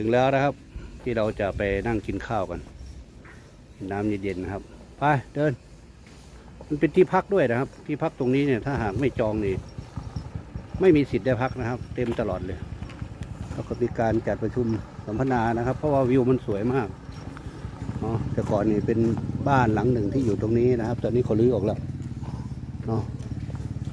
ถึงแล้วนะครับ ที่เราจะไปนั่งกินข้าวกันน้ำเย็นๆนะครับไปเดิน มันเป็นที่พักด้วยนะครับ ที่พักตรงนี้เนี่ยถ้าหากไม่จองนี่ไม่มีสิทธิ์ได้พักนะครับ เต็มตลอดเลยแล้วก็มีการจัดประชุมสัมมนานะครับ เพราะว่าวิวมันสวยมากเนาะแต่ก่อนนี่เป็นบ้านหลังหนึ่งที่อยู่ตรงนี้นะครับ ตอนนี้เขาลื้อออกแล้วเนาะ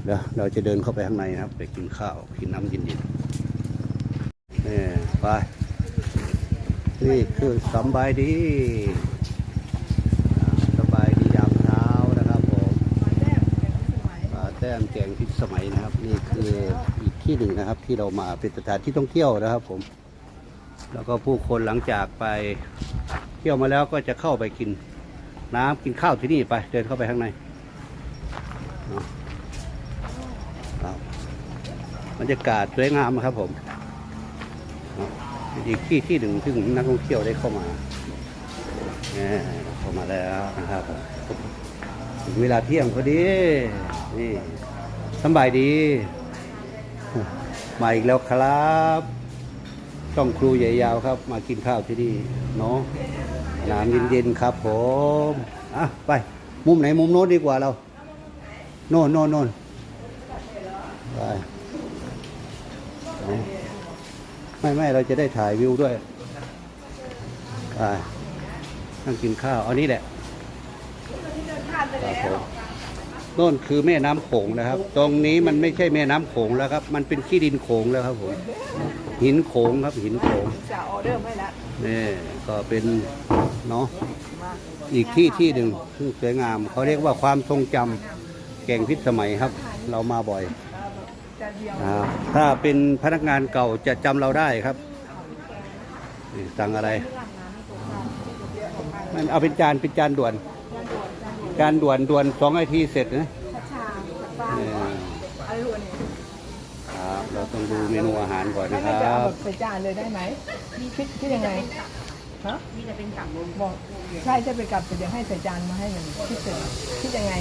เดี๋ยวเราจะเดินเข้าไปข้างในนะครับ ไปกินข้าวกินน้ำเย็นๆนี่ไปี่คือสบายดีสบายดียามเช้านะครับผมอ่าแต้มแกงพิษสมัยนะครับ นี่คืออีกที่หนึ่งนะครับ ที่เรามาเป็นสถานที่ท่องเที่ยวนะครับผม แล้วก็ผู้คนหลังจากไปเที่ยวมาแล้วก็จะเข้าไปกินน้ำกินข้าวที่นี่ไป เดินเข้าไปข้างในบบรรยากาศสวยงามครับผม เป็นอีกที่ที่หนึ่งที่นักท่องเที่ยวได้เข้ามาเนี่ยเข้ามาแล้วนะครับถึงเวลาเที่ยงพอดีนี่สบายดี มาอีกแล้วครับช่องครูใหญ่ยาวครับ มากินข้าวที่นี่เนาะน้ำเย็นๆครับผมอะไป มุมไหนมุมโน้นดีกว่าเรา โน่นโน่นโน่นไป ไม่ไม่เราจะได้ถ่ายวิวด้วยไปนั่งกินข้าวเอานี้แหละครับผมโน่นคือแม่น้ำโขงนะครับ ตรงนี้มันไม่ใช่แม่น้ำโขงแล้วครับ มันเป็นขี้ดินโขงแล้วครับผมหินโขงครับหินโขงจะออเดอร์ไม่ละนี่ก็เป็นเนาะอีกที่ที่หนึ่งซึ่งสวยงาม เขาเรียกว่าความทรงจำแก่งพิษสมัยครับ เรามาบ่อย จะเดียวนะครับถ้าเป็นพนักงานเก่าจะจำเราได้ครับนี่สั่งอะไรมันเอาเป็นจานเป็นจานด่วน จานด่วนด่วนสองนาทีเสร็จนะชัชชาปลาเนี่ยอะไรรู้อันนี้ครับเราต้องดูเมนูอาหารก่อนนะคไม่รัจะเอาบ แบบใส่จานเลยได้ไหมคิดคิดยังไงฮะมีแต่เป็นกับบอกใช่จะเป็นกับแต่เดี๋ยวให้ใส่จานมาให้มันคิดเสร็จคิดยังไง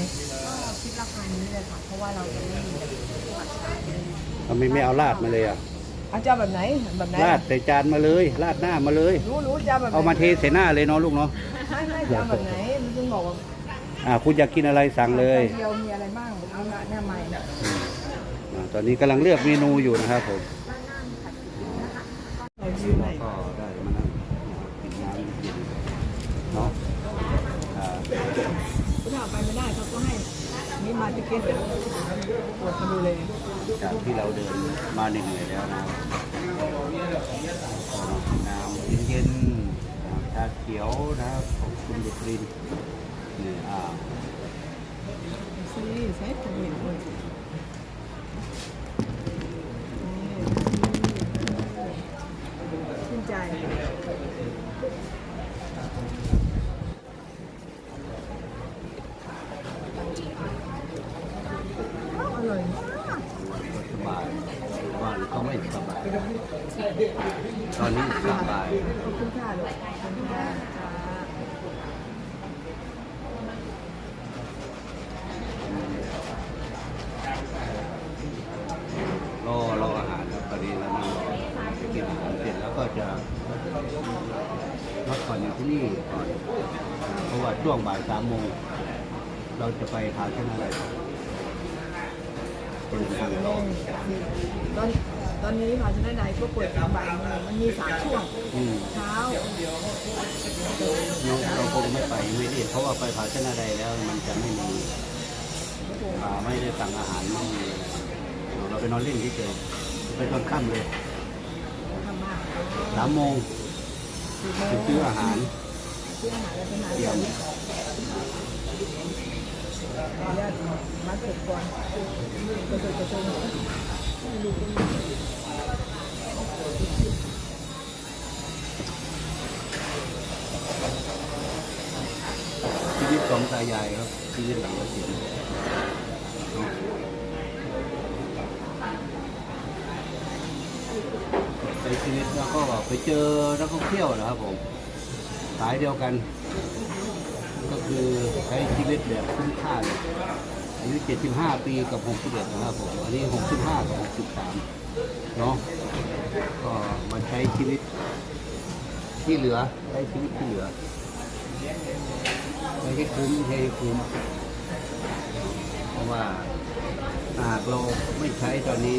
คิดราคานี้เลยค่ะ เพราะว่าเราจะไม่มีทำไมไม่เอาราดมาเลยอะเอาจะเอาแบบไหนแบบไหนราดใส่จานมาเลยราดหน้ามาเลย รู้รู้จะเอาแบบไหนเอามาเทใส่หน้าเลยเนาะลูกเนาะไม่ไม่จะเอาแบบไหนมันต้องบอกว่าอ่าคุณอยากกินอะไรสั่งเลยจานเดียวมีอะไรบ้างเอาละเนี่ยใหม่อ่าตอนนี้กำลังเลือกเมนูอยู่นะครับผมเรายืนไหนก็ได้มานั่งกินน้ำเย็นเนาะอ่าถ้าเอาไปไม่ได้เขาก็ให้ นี่มาติเก็ตปวดมาดูเลยจากที่เราเดินมาเหนื่อยแล้วนะน้ำเย็นๆชาเขียวนะครับของคุณบุตรินนี่อ่าซีใช้ผมเห็นเลยชื่นใจอร่อย สบายว่าก็ไม่สบาย ตอนนี้สบาย ขอบคุณค่ะลูกขอบคุณค่ะจ้า รอรออาหารครับตอนนี้เรานั่งรอกินอาหารเสร็จแล้ว ก็จะพักผ่อนอยู่ที่นี่ก่อน เพราะว่าช่วงบ่ายสามโมงเราจะไปพาชนะอะไรเป็นทางรอตอนตอนนี้ภาชนะใดก็เปิดตามบ่ายโมงมันมีสามช่วงอืมเช้าเราเราคงไม่ไปไม่ได้เพราะว่าไปพาชนะใดแล้วมันจะไม่มีอ่าไม่ได้สั่งอาหารไม่มีอะไรเราไปนอนเล่นที่เฉยไปตอนค่ำเลยทำมาก สามโมงไปซื้ออาหารเตรียมมาเก็บก่อนกระเจิดกระเจิงชีวิตของตายายครับชีวิตหลังเกษียณ ชีวิตแล้วก็ไปเจอนักท่องเที่ยวนะครับผมสายเดียวกัน ก็คือใช้ชีวิตแบบคุ้มค่าเลยอายุ75 ปีกับ 61 นะครับผม อันนี้ 65 กับ 63 เนาะก็มาใช้ชีวิตที่เหลือใช้ชีวิตที่เหลือใช้ให้คุ้มใช้ให้คุ้ม เพราะว่าหากเราไม่ใช้ตอนนี้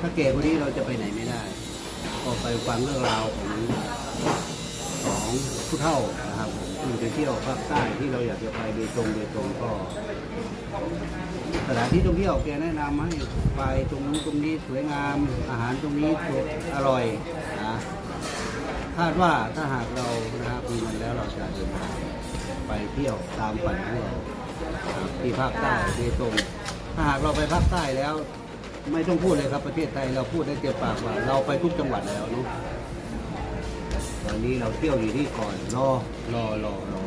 ถ้าเก่กว่านี้เราจะไปไหนไม่ได้ ก็ไปฟังเรื่องราวของของผู้เฒ่านะครับผมที่ไปเที่ยวภาคใต้ที่เราอยากจะไปโดยตรงโดยตรงก็สถานที่ท่องเที่ยวแกแนะนำให้ไปตรงนู้นตรงนี้สวยงามอาหารตรงนี้อร่อยนะคาดว่าถ้าหากเรานะครับมีเงินแล้วเราจะเดินทางไปเที่ยวตามฝันของเราที่ภาคใต้โดยตรงถ้าหากเราไปภาคใต้แล้ว ไม่ต้องพูดเลยครับประเทศไทยเราพูดได้เต็มปากว่า เราไปทุกจังหวัดแล้วเนาะตอนนี้เราเที่ยวอยู่ที่ก่อนรอรอรอรอ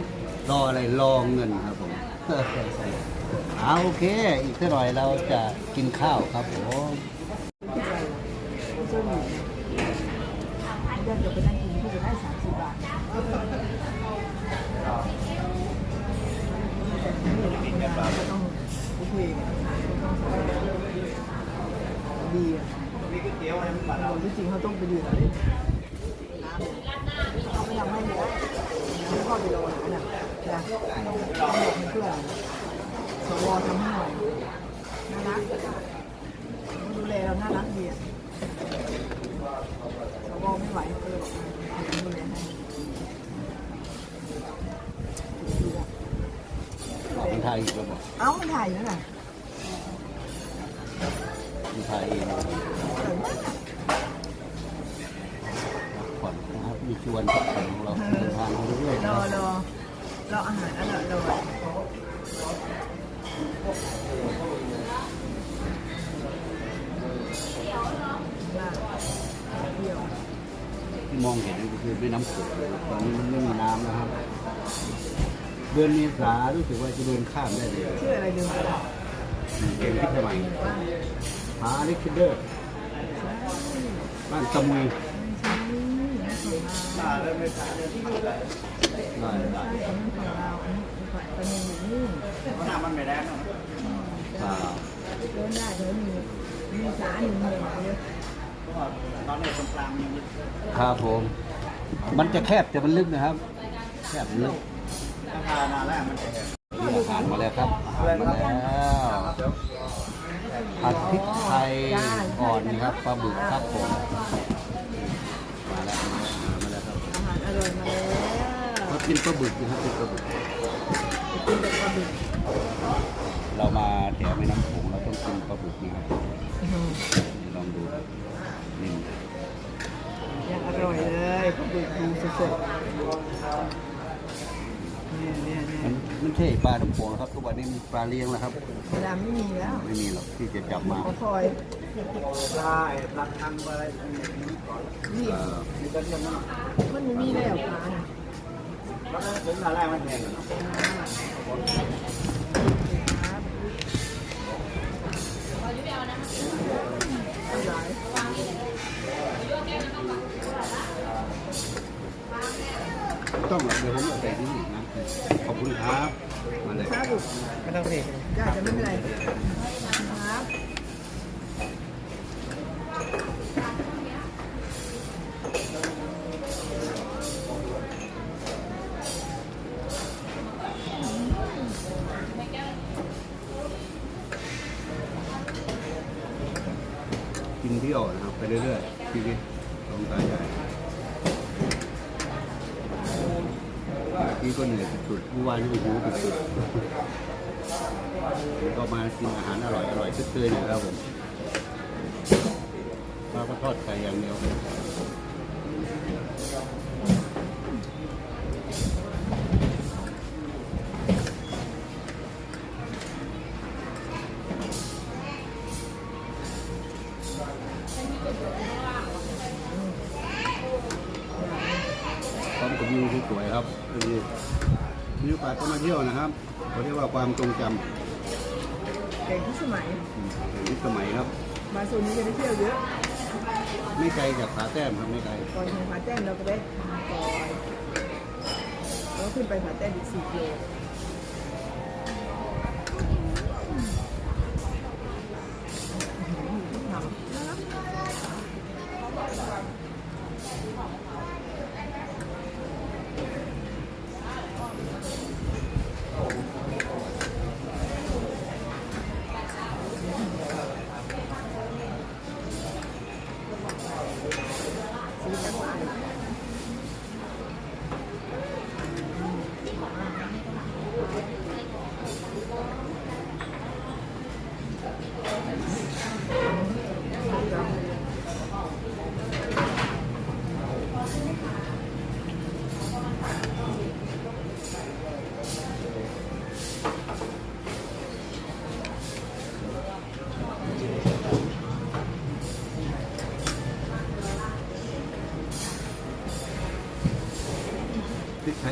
รออะไรรอเงินครับผมเอาโอเค อีกสักหน่อยเราจะกินข้าวครับผม เจ้าหนูเดี๋ยวจะไปนั่งกินที่จะได้สามสิบบาทก็ต้องโอเคดีอะ ที่จริงเขาต้องไปดื่มอะไรเขาไม่ทำให้เยอะแล้วก็ไปรอหน่ะนะต้องบอกเพื่อนสวทำให้หน่อยน่ารักดูแลเราน่ารักดีอะสวไม่ไหวก็เลยบอกมาดูแลให้มันไทยอีกแล้วบอกเอ้ามันถ่ายอยู่น่ะมันไทยเองพักผ่อนนะครับมี ชวนของเราเดินทางเรื่อยๆรอรอรออาหารอร่อยอร่อยน่าเที่ยวที่มองเห็นก็คือแม่น้ำโขงตอนนี้มันไม่มีน้ำนะครับ เดือนเมษารู้สึกว่าจะเดินข้ามได้เลยชื่ออะไรเดูมาล่ะเก่งพิษสมัยหาล็กซานเดอร์บ้านตะมุย ครับผม มันจะแคบแต่มันลึกนะครับ แคบลึกนี่อาหารมาแล้วครับอาหารมาแล้วผัดพริกไทยอ่อนนะครับปลาบึกครับผม รอร่อยมาแล้วเขากินปลาบึกนะครับเป็นปลาบึกกินแต่ปลาบึกเรามาแถวแม่น้ำโขงเราต้องกินปลาบึกนะครับอื้อหือลองดูนี่ยังอร่อยเลยปลาบึกดูสดๆเนี่ยเนี่ยเนี่ มันยมันใช่ปลาน้ำโขงนะครับ ทุกวันนี้มีปลาเลี้ยงแล้วครับ เวลาไม่มีแล้วไม่มีหรอกที่จะจับมาขอคอยได้ปลาคังอะไรนี่เอ่อมันไม่มีแล้วปลาน่ะแล้วก็ถึงอะไรมันแพงอะเนาะครับอร่อยต้องหรอกเดี๋ยวผม ไม่ต้องเรียกได้จะไม่เป็นไรครับกินเที่ยวนะครับ ไปเรื่อยๆชีวิตของตายาย พี่ก็เหนื่อยสุดๆเมื่อวานนี่ก็หิวสุดๆก็มากินอาหารอร่อยอร่อยๆเตยๆหน่อยครับผมปลาก็ทอดไก่อย่างเดียว พร้อมกับวิวที่ สวยครับคือมีโอกาสก็มาเที่ยวนะครับเขาเรียกว่าความทรงจเก่งที่สมัยำอืมแห่งยุคสมัยครับ มาโซนนี้จะได้เที่ยวเยอะ ไม่ไกลจากผาแต้มครับไม่ไกลก่อนถึงผาแต้มเราก็ได้ทางก่อนแล้วขึ้นไปผาแต้มอีกสี่กิโล พริกไ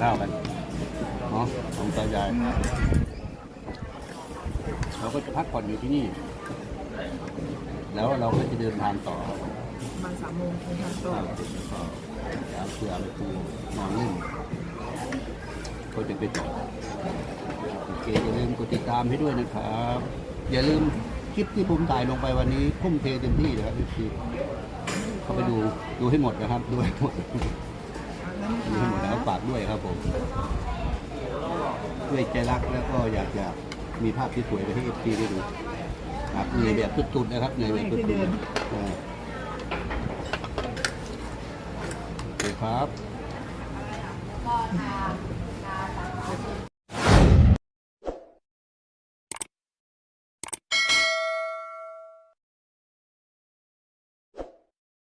ข้าวกันเนาะของตายายเราก็จะพักผ่อนอยู่ที่นี่ แล้วเราก็จะเดินทางต่อประมาณสามโมงถึงทางต่อครับก็เอาเสือไปปูนอนเล่นก็จะไปต่อโอเคอย่าลืมกดติดตามให้ด้วยนะครับ อย่าลืมคลิปที่ผมถ่ายลงไปวันนี้ทุ่มเทเต็มที่นะครับพี่เข้าไปดูดูให้หมดนะครับ ดูให้หมดนั้นดูให้หม ด้วยครับผม ด้วยใจรักแล้วก็อยากจะมีภาพที่สวยไปให้เอฟซีได้ดูครับเหนื่อยแบบสุดๆนะครับเหนื่อยแบบสุดๆโอเคครับ